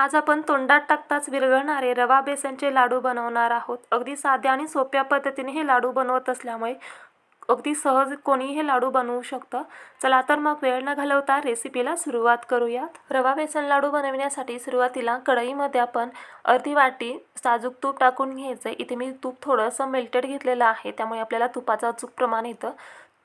आज आपण तोंडात टाकताच विरघळणारे रवा बेसनचे लाडू बनवणार आहोत. अगदी साध्या आणि सोप्या पद्धतीने हे लाडू बनवत असल्यामुळे अगदी सहज कोणी हे लाडू बनवू शकतं. चला तर मग वेळ न घालवता रेसिपीला सुरुवात करूयात. रवा बेसन लाडू बनवण्यासाठी सुरुवातीला कढईमध्ये आपण अर्धी वाटी साजूक तूप टाकून घ्यायचं. आहे इथे मी तूप थोडंसं मेल्टेड घेतलेलं आहे. त्यामुळे आपल्याला तुपाचं अचूक प्रमाण येतं.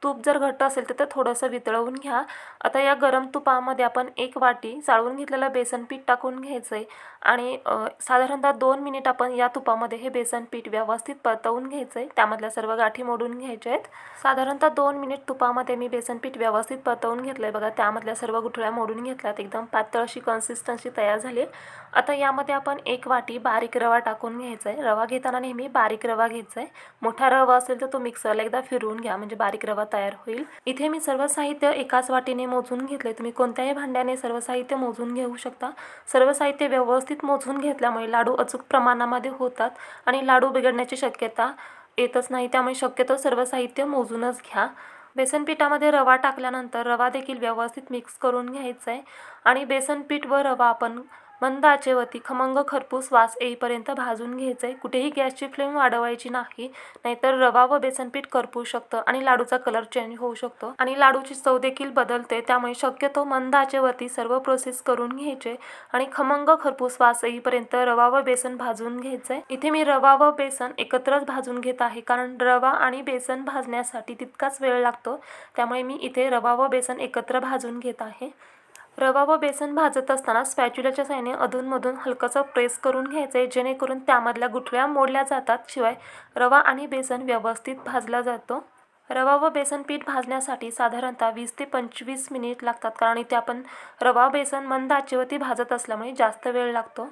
तूप जर घट्ट असेल तर ते थोडंसं वितळवून घ्या. आता या गरम तुपामध्ये आपण एक वाटी चाळून घेतलेलं बेसन पीठ टाकून घ्यायचं आहे आणि साधारणतः दोन मिनिट आपण या तुपामध्ये हे बेसन पीठ व्यवस्थित परतवून घ्यायचं आहे त्यामधल्या सर्व गाठी मोडून घ्यायच्या आहेत. साधारणतः दोन मिनिट तुपामध्ये मी बेसन पीठ व्यवस्थित परतवून घेतलं आहे बघा. त्यामधल्या सर्व गुठळ्या मोडून घेतल्यात. एकदम पातळ अशी कन्सिस्टन्सी तयार झाली आता यामध्ये आपण एक वाटी बारीक रवा टाकून घ्यायचा आहे रवा घेताना नेहमी बारीक रवा घ्यायचा आहे मोठा रवा असेल तर तो मिक्सरला एकदा फिरवून घ्या. म्हणजे बारीक रवा तयार होईल. इथे मी सर्व साहित्य एकाच वाटीने मोजून घेतले तुम्ही कोणत्याही भांड्याने सर्व साहित्य मोजून घेऊ शकता. सर्व साहित्य व्यवस्थित मोजून घेतल्यामुळे लाडू अचूक प्रमाणामध्ये होतात आणि लाडू बिघडण्याची शक्यता येतच नाही. त्यामुळे शक्यतो सर्व साहित्य मोजूनच घ्या. बेसन पिठामध्ये रवा टाकल्यानंतर रवा देखील व्यवस्थित मिक्स करून घ्यायचा आहे आणि बेसन पीठ व रवा आपण मंद आचेवरती खमंग खरपूस वास येईपर्यंत भाजून घ्यायचं. आहे कुठेही गॅसची फ्लेम वाढवायची नाही नाहीतर रवा व बेसन पीठ करपू शकतं आणि लाडूचा कलर चेंज होऊ शकतो. आणि लाडूची चव देखील बदलते त्यामुळे शक्यतो मंद आचेवरती सर्व प्रोसेस करून घ्यायचे आणि खमंग खरपूस वास येईपर्यंत रवा व बेसन भाजून घ्यायचं. आहे इथे मी रवा व बेसन एकत्रच भाजून घेत आहे कारण रवा आणि बेसन भाजण्यासाठी तितकाच वेळ लागतो. त्यामुळे मी इथे रवा व बेसन एकत्र भाजून घेत आहे. रवा व बेसन भाजत असताना स्पॅच्युलाच्या साहाय्याने अधूनमधून हलकंसं प्रेस करून घ्यायचं आहे जेणेकरून त्यामधल्या गुठळ्या मोडल्या जातात. शिवाय रवा आणि बेसन व्यवस्थित भाजला जातो. रवा व बेसन पीठ भाजण्यासाठी साधारणतः वीस ते पंचवीस मिनिट लागतात कारण इथे आपण रवा बेसन मंद आचेवरती भाजत असल्यामुळे जास्त वेळ लागतो.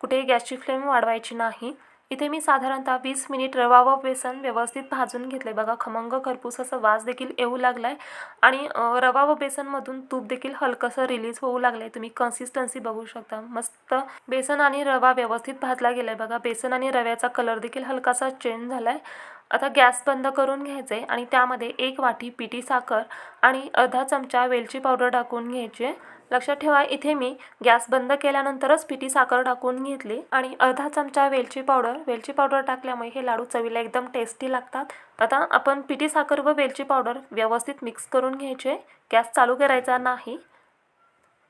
कुठेही गॅसची फ्लेम वाढवायची नाही. इथे मी साधारणतः वीस मिनिट रवा व बेसन व्यवस्थित भाजून घेतले बघा खमंग खरपूसाचा वास देखील येऊ लागला आहे आणि रवा व बेसनमधून तूप देखील हलकंसं रिलीज होऊ लागलं आहे तुम्ही कन्सिस्टन्सी बघू शकता. मस्त बेसन आणि रवा व्यवस्थित भाजला गेला आहे बघा बेसन आणि रव्याचा कलर देखील हलकासा चेंज झाला आहे आता गॅस बंद करून घ्यायचे आहे आणि त्यामध्ये एक वाटी पिठी साखर आणि अर्धा चमचा वेलची पावडर टाकून घ्यायची लक्षात ठेवा इथे मी गॅस बंद केल्यानंतरच पिठी साखर टाकून घेतली आणि अर्धा चमचा वेलची पावडर. वेलची पावडर टाकल्यामुळे हे लाडू चवीला एकदम टेस्टी लागतात. आता आपण पिठी साखर व वेलची पावडर व्यवस्थित मिक्स करून घ्यायचे. गॅस चालू करायचा नाही.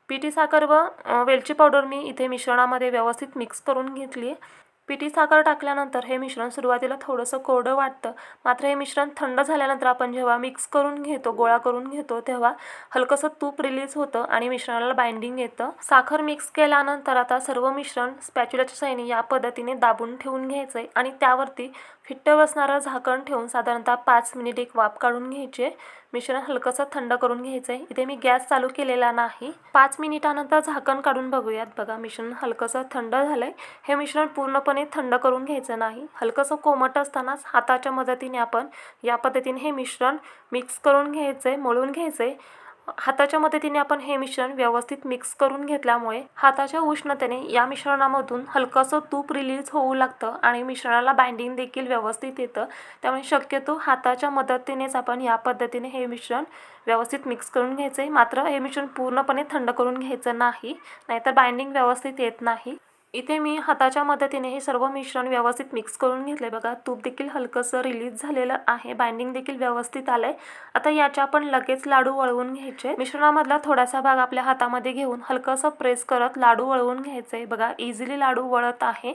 पिठी साखर व वेलची पावडर मी इथे मिश्रणामध्ये व्यवस्थित मिक्स करून घेतली. आहे पिठी साखर टाकल्यानंतर हे मिश्रण सुरुवातीला थोडंसं कोरडं वाटतं. मात्र हे मिश्रण थंड झाल्यानंतर आपण जेव्हा मिक्स करून घेतो गोळा करून घेतो तेव्हा हलकंसं तूप रिलीज होतं आणि मिश्रणाला बाइंडिंग येतं. साखर मिक्स केल्यानंतर आता सर्व मिश्रण स्पॅच्युलाच्या सैनी या पद्धतीने दाबून ठेवून घ्यायचं आहे आणि त्यावरती फिट्ट बसणारं झाकण ठेवून साधारणतः पाच मिनिट एक वाफ काढून घ्यायचे मिश्रण हलकंसं थंड करून घ्यायचं आहे इथे मी गॅस चालू केलेला नाही. पाच मिनिटानंतर झाकण काढून बघूयात. बघा मिश्रण हलकंसं थंड झालं आहे हे मिश्रण पूर्णपणे थंड करून घ्यायचं नाही. हलकंसं कोमट असतानाच हाताच्या मदतीने आपण या पद्धतीने हे मिश्रण मिक्स करून घ्यायचं आहे मळून घ्यायचं आहे हाताच्या मदतीने आपण हे मिश्रण व्यवस्थित मिक्स करून घेतल्यामुळे हाताच्या उष्णतेने या मिश्रणामधून हलकंसं तूप रिलीज होऊ लागतं आणि मिश्रणाला बाइंडिंग देखील व्यवस्थित येतं. त्यामुळे शक्यतो हाताच्या मदतीनेच आपण या पद्धतीने हे मिश्रण व्यवस्थित मिक्स करून घ्यायचं आहे मात्र हे मिश्रण पूर्णपणे थंड करून घ्यायचं नाही नाहीतर बाइंडिंग व्यवस्थित येत नाही. इथे मी हाताच्या मदतीने हे सर्व मिश्रण व्यवस्थित मिक्स करून घेतले बघा तूप देखील हलकंसं रिलीज झालेलं आहे. बाइंडिंग देखील व्यवस्थित आलंय. आता याच्या आपण लगेच लाडू वळवून घ्यायचे. मिश्रणामधला थोडासा भाग आपल्या हातामध्ये घेऊन हलकंसं प्रेस करत लाडू वळवून घ्यायचे बघा इझिली लाडू वळत आहे.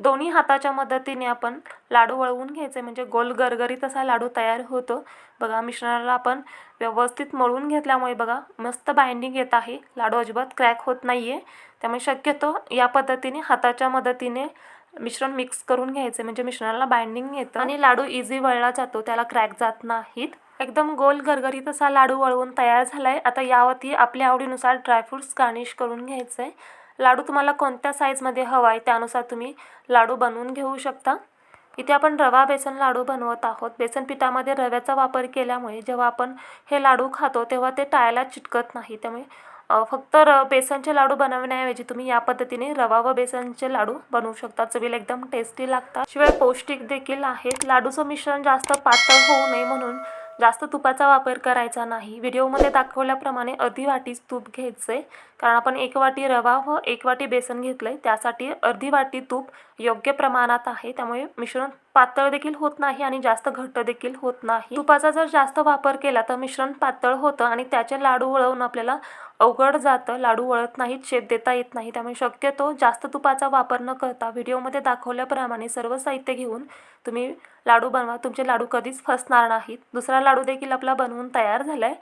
दोन्ही हाताच्या मदतीने आपण लाडू वळवून घ्यायचे. म्हणजे गोल गरगरीत असा लाडू तयार होतो. बघा मिश्रणाला आपण व्यवस्थित मळून घेतल्यामुळे बघा मस्त बाइंडिंग येत आहे. लाडू अजिबात क्रॅक होत नाही आहे त्यामुळे शक्यतो या पद्धतीने हाताच्या मदतीने मिश्रण मिक्स करून घ्यायचे. म्हणजे मिश्रणाला बाइंडिंग येतं आणि लाडू इझी वळला जातो. त्याला क्रॅक जात नाहीत. एकदम गोल गरगरीत असा लाडू वळवून तयार झाला आहे आता यावरती आपल्या आवडीनुसार ड्रायफ्रूट्स गार्निश करून घ्यायचं आहे लाडू तुम्हाला कोणत्या साईजमध्ये हवा आहे त्यानुसार तुम्ही लाडू बनवून घेऊ शकता. इथे आपण रवा बेसन लाडू बनवत आहोत. बेसन पिठामध्ये रव्याचा वापर केल्यामुळे जेव्हा आपण हे लाडू खातो तेव्हा ते टाळायला चिटकत नाही. त्यामुळे फक्त र बेसनचे लाडू बनवण्याऐवजी तुम्ही या पद्धतीने रवा व बेसनचे लाडू बनवू शकता. चवीला एकदम टेस्टी लागतात. शिवाय पौष्टिक देखील आहेत. लाडूचं मिश्रण जास्त पातळ होऊ नये म्हणून जास्त तुपाचा वापर करायचा नाही. व्हिडिओमध्ये दाखवल्याप्रमाणे अर्धी वाटीच तूप घ्यायचं. आहे कारण आपण एक वाटी रवा व एक वाटी बेसन घेतलं आहे त्यासाठी अर्धी वाटी तूप योग्य प्रमाणात आहे. त्यामुळे मिश्रण पातळ देखील होत नाही आणि जास्त घट्ट देखील होत नाही. तुपाचा जर जास्त वापर केला तर मिश्रण पातळ होतं आणि त्याचे लाडू वळवून आपल्याला अवघड जातं. लाडू वळत नाहीत शेप देता येत नाही. त्यामुळे शक्यतो जास्त तुपाचा वापर न करता व्हिडिओमध्ये दाखवल्याप्रमाणे सर्व साहित्य घेऊन तुम्ही लाडू बनवा. तुमचे लाडू कधीच फसणार नाहीत. दुसरा लाडू देखील आपला बनवून तयार झाला आहे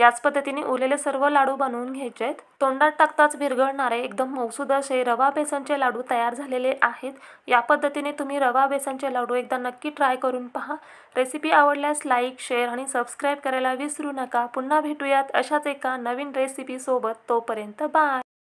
याच पद्धतीने उरलेले सर्व लाडू बनवून घ्यायचे आहेत तोंडात टाकताच विरघळणारे एकदम मौसूद असे रवा बेसनचे लाडू तयार झालेले आहेत. या पद्धतीने तुम्ही रवा बेसनचे लाडू एकदा नक्की ट्राय करून पहा. रेसिपी आवडल्यास लाईक शेअर आणि सबस्क्राईब करायला विसरू नका. पुन्हा भेटूयात अशाच एका नवीन रेसिपीसोबत तोपर्यंत बाय!